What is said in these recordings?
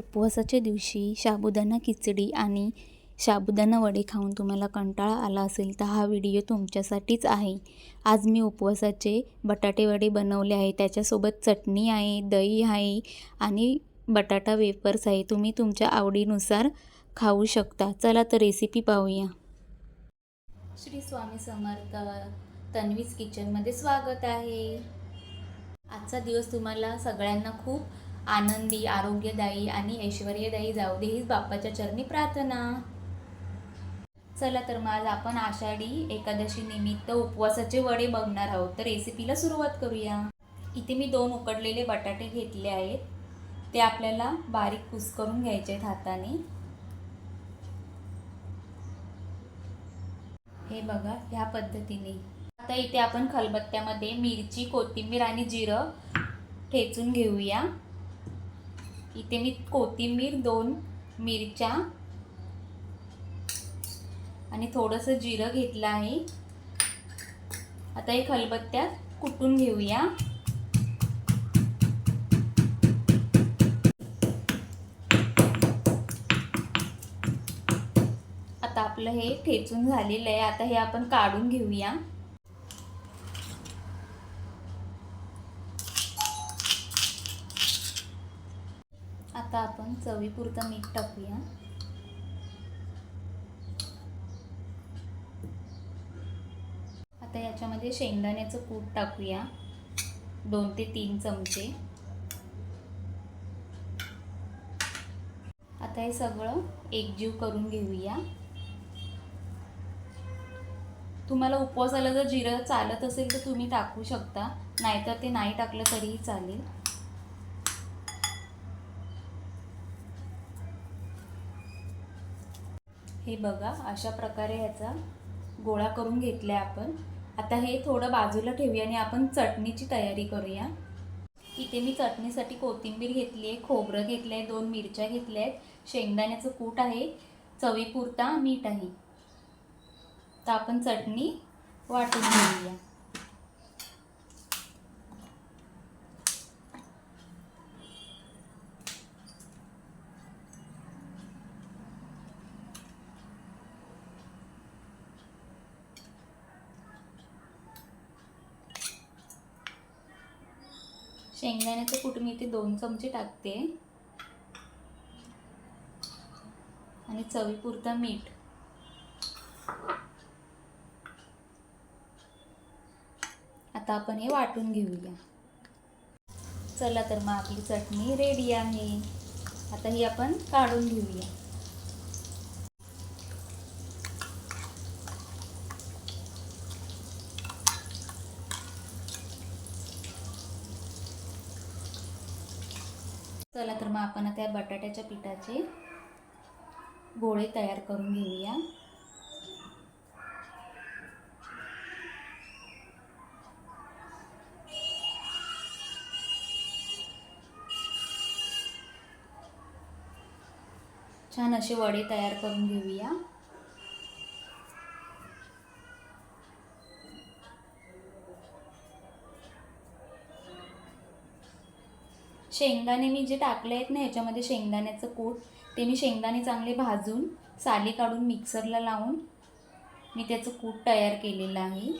उपवासाच्या दिवशी साबुदाणा खिचडी आणि साबुदाणा वडे खाऊन तुम्हाला कंटाळा आला असेल तर हा व्हिडिओ तुमच्यासाठीच आहे. आज मी उपवासाचे बटाटे वडे बनवले आहे. त्याच्यासोबत चटणी आहे दही आहे आणि बटाटा वेफर्स आहे. तुम्ही तुमच्या आवडीनुसार खाऊ शकता. चला तर रेसिपी पाहूया. श्री स्वामी समर्थ तन्वीज किचनमध्ये स्वागत आहे. आजचा दिवस तुम्हाला सगळ्यांना खूप आनंदी आरोग्यदायी आणि ऐश्वर्यदायी जाऊ दे हीच बाप्पाच्या चरणी प्रार्थना. चला तर मग आज आपण आषाढी एकादशी निमित्त उपवासाचे वडे बघणार आहोत. तर रेसिपीला सुरुवात करूया. इथे मी दोन उकडलेले बटाटे घेतले आहेत. ते आपल्याला बारीक कुस करून घ्यायचे आहेत हाताने. हे बघा ह्या पद्धतीने. आता इथे आपण खलबत्त्यामध्ये मिरची कोथिंबीर आणि जिरं ठेचून घेऊया. इथे मी कोथिंबीर दोन मिरच्या आणि थोडंसं जिरं घेतलं आहे. आता हे खलबत्त्यात कुटून घेऊया. आता आपलं हे ठेचून झालेलं आहे. आता हे आपण काढून घेऊया. आता आपण चवीपुरतं मीठ टाकूया. आता याच्यामध्ये शेंगदाण्याचं कूट टाकूया. दोन ते तीन चमचे. आता हे सगळं एकजीव करून घेऊया. तुम्हाला उपवासाला जर जिरं चालत असेल तर तुम्ही टाकू शकता. नाहीतर ते नाही टाकलं तरीही चालेल. हे बघा अशा प्रकारे ह्याचा गोळा करून घेतला आपण. आता हे थोडं बाजूला ठेवूया आणि आपण चटणीची तयारी करूया. इथे मी चटणीसाठी कोथिंबीर घेतली आहे खोबरं घेतलं आहे दोन मिरच्या घेतल्या आहेत. शेंगदाण्याचं कूट आहे चवीपुरता मीठ आहे. तर आपण चटणी वाटून घेऊया. शेंगदाण्याचं कूट मी इथे दोन चमचे टाकते. आणि चवीपुरता मीठ. आता आपण हे वाटून घेऊया. चला तर मग आपली चटणी रेडी आहे. आता ही आपण काढून घेऊया. चला तर मग आपण आता या बटाट्याच्या पिठाचे गोळे तयार करून घेऊया. छान असे वडे तयार करून घेऊया. शेंगदाणे मी जे टाकले आहेत ना ह्याच्यामध्ये शेंगदाण्याचं कूट ते मी शेंगदाणे चांगले भाजून साले काढून मिक्सरला लावून मी त्याचं कूट तयार केलेलं आहे.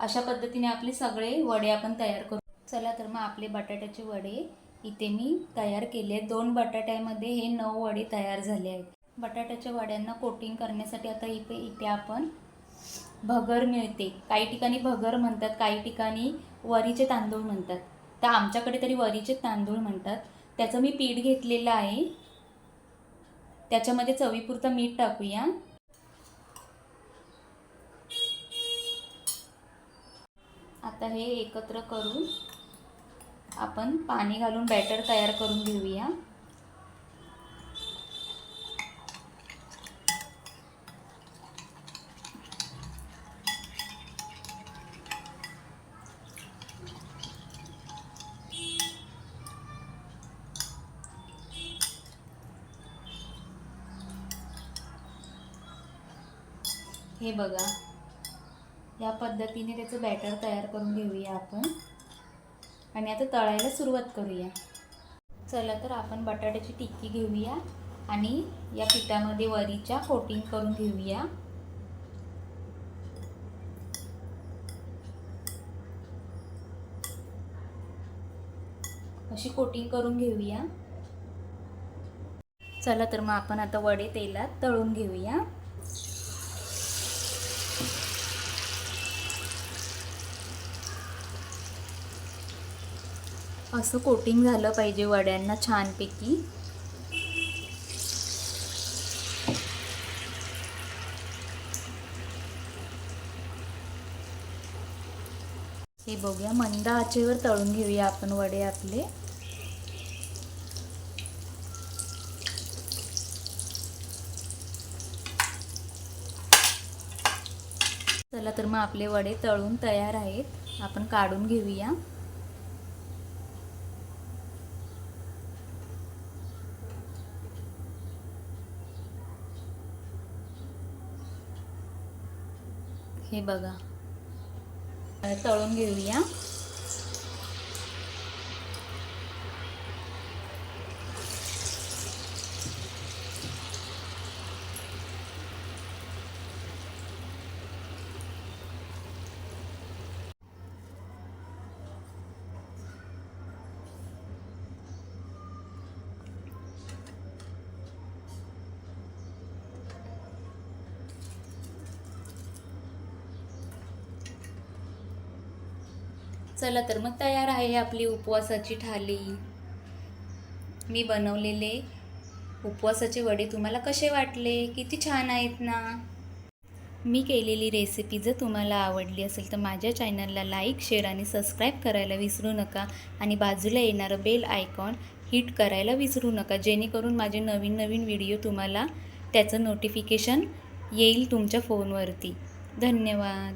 अशा पद्धतीने आपले सगळे वडे आपण तयार करू. चला तर मग आपले बटाट्याचे वडे इथे मी तयार केले आहेत. दोन बटाट्यामध्ये हे नऊ वडे तयार झाले आहेत. बटाट्याच्या वड्यांना कोटिंग करण्यासाठी आता इथे इथे आपण भगर मिळते. काही ठिकाणी भगर म्हणतात काही ठिकाणी वरीचे तांदूळ म्हणतात. तर आमच्याकडे तरी वरीचे तांदूळ म्हणतात. त्याचं मी पीठ घेतलेलं आहे. त्याच्यामध्ये चवीपुरतं मीठ टाकूया. आता हे एकत्र करून आपण पाणी घालून बॅटर तयार करून घेऊया. हे बघा. या पद्धतीने त्याचं बॅटर तयार करून घेऊया आपण. आणि आता तळायला सुरुवात करूया. चला तर आपण बटाट्याची टिक्की घेऊया आणि या पिठामध्ये वरीच्या कोटिंग करून घेऊया. अशी कोटिंग करून घेऊया. चला तर मग आपण आता वडे तेलात तळून घेऊया. असं कोटिंग झालं पाहिजे वड्यांना छानपैकी. हे बघूया मंद आचेवर तळून घेऊया आपण वडे आपले. चला तर मग आपले वडे तळून तयार आहेत. आपण काढून घेऊया. हे बघा. तळून घेऊया. चला तर मग तयार आहे आपली उपवासाची थाली. मी बनवलेले उपवासाचे वडे तुम्हाला कसे वाटले? किती छान आहेत ना? मी केलेली रेसिपी जर तुम्हाला आवडली असेल तर माझ्या चॅनलला लाईक शेअर आणि सबस्क्राईब करायला विसरू नका. आणि बाजूला येणारं बेल आयकॉन हिट करायला विसरू नका. जेणेकरून माझे नवीन नवीन व्हिडिओ तुम्हाला त्याचं नोटिफिकेशन येईल तुमच्या फोनवरती धन्यवाद.